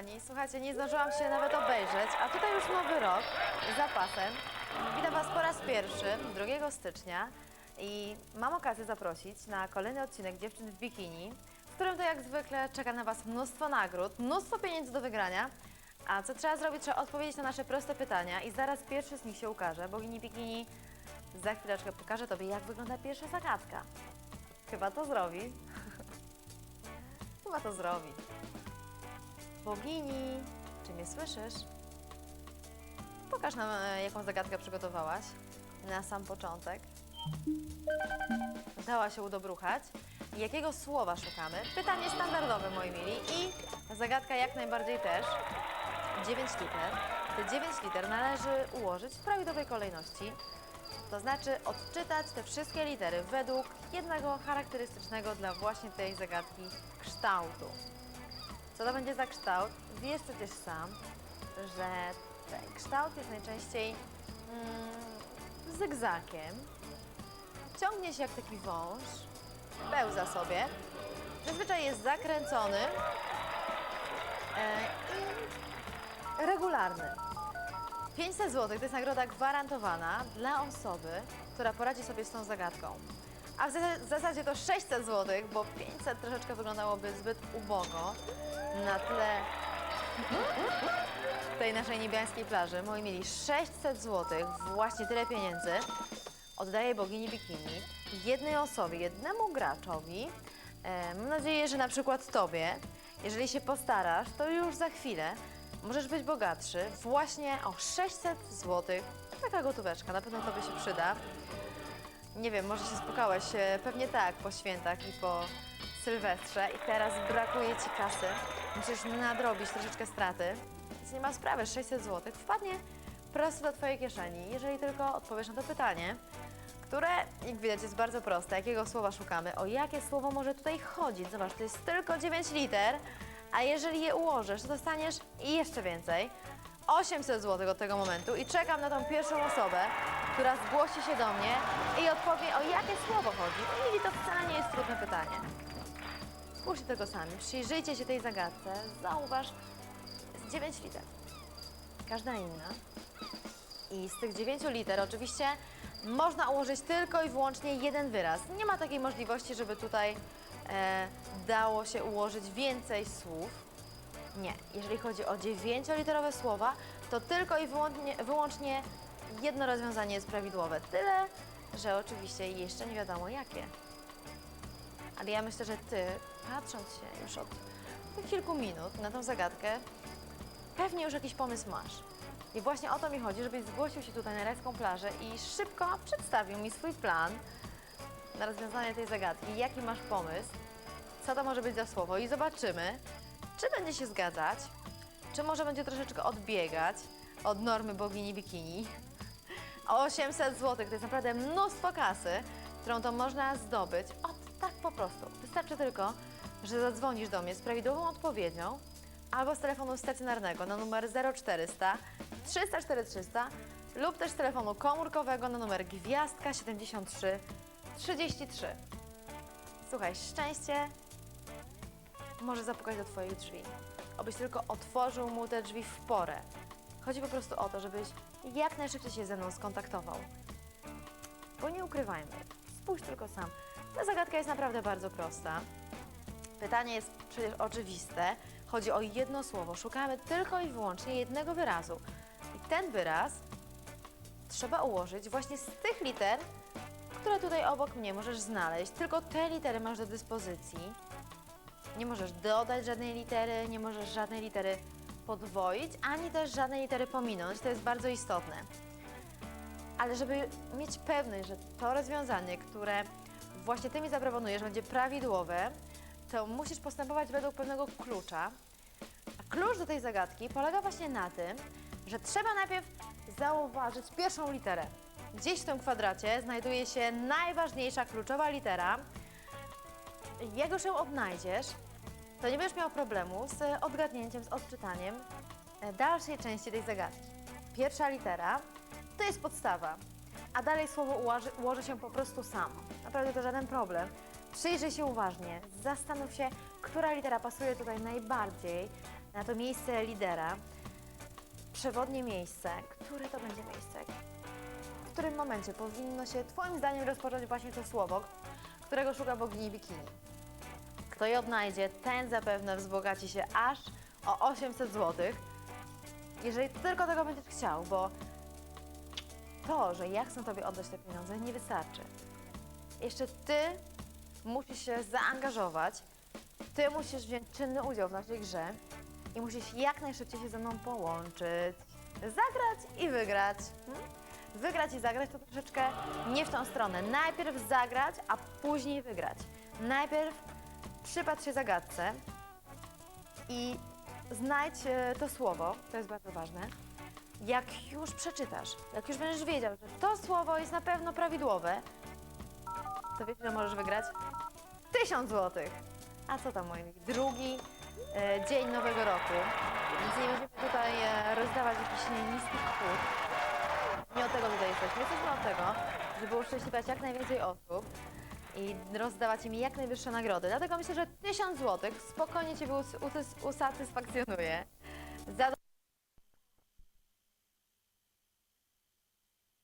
Kochani, słuchajcie, nie zdążyłam się nawet obejrzeć, a tutaj już nowy rok z zapasem. Witam Was po raz pierwszy, 2 stycznia i mam okazję zaprosić na kolejny odcinek Dziewczyn w bikini, w którym to jak zwykle czeka na Was mnóstwo nagród, mnóstwo pieniędzy do wygrania. A co trzeba zrobić? Trzeba odpowiedzieć na nasze proste pytania i zaraz pierwszy z nich się ukaże. Bogini bikini za chwileczkę pokaże Tobie, jak wygląda pierwsza zagadka. Chyba to zrobi. Chyba to zrobi. Bogini, czy mnie słyszysz? Pokaż nam, e, jaką zagadkę przygotowałaś na sam początek. Dała się udobruchać. Jakiego słowa szukamy? Pytanie standardowe, moi mili. I zagadka jak najbardziej też. 9 liter. Te 9 liter należy ułożyć w prawidłowej kolejności. To znaczy odczytać te wszystkie litery według jednego charakterystycznego dla właśnie tej zagadki kształtu. Co to będzie za kształt? Wiesz przecież sam, że ten kształt jest najczęściej mm, zygzakiem. Ciągnie się jak taki wąż, pełza sobie. Zazwyczaj jest zakręcony e, i regularny. 500 zł to jest nagroda gwarantowana dla osoby, która poradzi sobie z tą zagadką. A w zas- w zasadzie to 600 zł, bo 500 troszeczkę wyglądałoby zbyt ubogo na tle tej naszej niebiańskiej plaży. Moi mieli 600 zł, właśnie tyle pieniędzy oddaję bogini bikini jednej osobie, jednemu graczowi. E, mam nadzieję, że na przykład tobie, jeżeli się postarasz, to już za chwilę możesz być bogatszy właśnie o 600 zł. Taka gotóweczka, na pewno tobie się przyda. Nie wiem, może się spukałeś, e, pewnie tak, po świętach i po Sylwestrze i teraz brakuje Ci kasy. Musisz nadrobić troszeczkę straty, więc nie ma sprawy, 600 zł wpadnie prosto do Twojej kieszeni, jeżeli tylko odpowiesz na to pytanie, które, jak widać, jest bardzo proste. Jakiego słowa szukamy? O jakie słowo może tutaj chodzić? Zobacz, to jest tylko 9 liter, a jeżeli je ułożysz, to dostaniesz jeszcze więcej. 800 zł od tego momentu i czekam na tą pierwszą osobę, która zgłosi się do mnie i odpowie, o jakie słowo chodzi. No i to wcale nie jest trudne pytanie. Spójrzcie tylko sami, przyjrzyjcie się tej zagadce, zauważ, jest 9 liter. Każda inna. I z tych 9 liter oczywiście można ułożyć tylko i wyłącznie jeden wyraz. Nie ma takiej możliwości, żeby tutaj e, dało się ułożyć więcej słów. Nie. Jeżeli chodzi o dziewięcioliterowe słowa, to tylko i wyłącznie, wyłącznie jedno rozwiązanie jest prawidłowe. Tyle, że oczywiście jeszcze nie wiadomo jakie. Ale ja myślę, że Ty, patrząc się już od kilku minut na tą zagadkę, pewnie już jakiś pomysł masz. I właśnie o to mi chodzi, żebyś zgłosił się tutaj na Rajską plażę i szybko przedstawił mi swój plan na rozwiązanie tej zagadki. Jaki masz pomysł? Co to może być za słowo? I zobaczymy, czy będzie się zgadzać, czy może będzie troszeczkę odbiegać od normy bogini bikini. 800 zł to jest naprawdę mnóstwo kasy, którą to można zdobyć od tak po prostu. Wystarczy tylko, że zadzwonisz do mnie z prawidłową odpowiedzią albo z telefonu stacjonarnego na numer 0400 304 300 lub też z telefonu komórkowego na numer gwiazdka 73 33. Słuchaj, szczęście może zapukać do Twoich drzwi. Obyś tylko otworzył mu te drzwi w porę. Chodzi po prostu o to, żebyś jak najszybciej się ze mną skontaktował. Bo nie ukrywajmy, spójrz tylko sam. Ta zagadka jest naprawdę bardzo prosta. Pytanie jest przecież oczywiste. Chodzi o jedno słowo. Szukamy tylko i wyłącznie jednego wyrazu. I ten wyraz trzeba ułożyć właśnie z tych liter, które tutaj obok mnie możesz znaleźć. Tylko te litery masz do dyspozycji. Nie możesz dodać żadnej litery, nie możesz żadnej litery podwoić, ani też żadnej litery pominąć. To jest bardzo istotne. Ale żeby mieć pewność, że to rozwiązanie, które właśnie Ty mi zaproponujesz, będzie prawidłowe, to musisz postępować według pewnego klucza. A klucz do tej zagadki polega właśnie na tym, że trzeba najpierw zauważyć pierwszą literę. Gdzieś w tym kwadracie znajduje się najważniejsza kluczowa litera. Jak już ją odnajdziesz, to nie będziesz miał problemu z odgadnięciem, z odczytaniem e, dalszej części tej zagadki. Pierwsza litera to jest podstawa, a dalej słowo ułoży, ułoży się po prostu samo. Naprawdę to żaden problem. Przyjrzyj się uważnie, zastanów się, która litera pasuje tutaj najbardziej na to miejsce lidera, przewodnie miejsce, które to będzie miejsce? W którym momencie powinno się Twoim zdaniem rozpocząć właśnie to słowo, którego szuka bogini bikini? Kto je odnajdzie, ten zapewne wzbogaci się aż o 800 zł. Jeżeli tylko tego będziesz chciał, bo to, że ja chcę Tobie oddać te pieniądze, nie wystarczy. Jeszcze Ty musisz się zaangażować, Ty musisz wziąć czynny udział w naszej grze i musisz jak najszybciej się ze mną połączyć, zagrać i wygrać. Hmm? Wygrać i zagrać to troszeczkę nie w tą stronę. Najpierw zagrać, a później wygrać. Najpierw przypatrz się zagadce i znajdź e, to słowo, to jest bardzo ważne. Jak już przeczytasz, jak już będziesz wiedział, że to słowo jest na pewno prawidłowe, to wiesz, że możesz wygrać? 1000 złotych. A co tam, moi? Drugi e, dzień nowego roku. Więc nie będziemy tutaj e, rozdawać jakichś niskich kwot. Nie od tego tutaj jesteśmy. Jesteśmy od tego, żeby uszczęśliwiać jak najwięcej osób i rozdawać im jak najwyższe nagrody. Dlatego myślę, że 1000 złotych spokojnie Ciebie usatysfakcjonuje.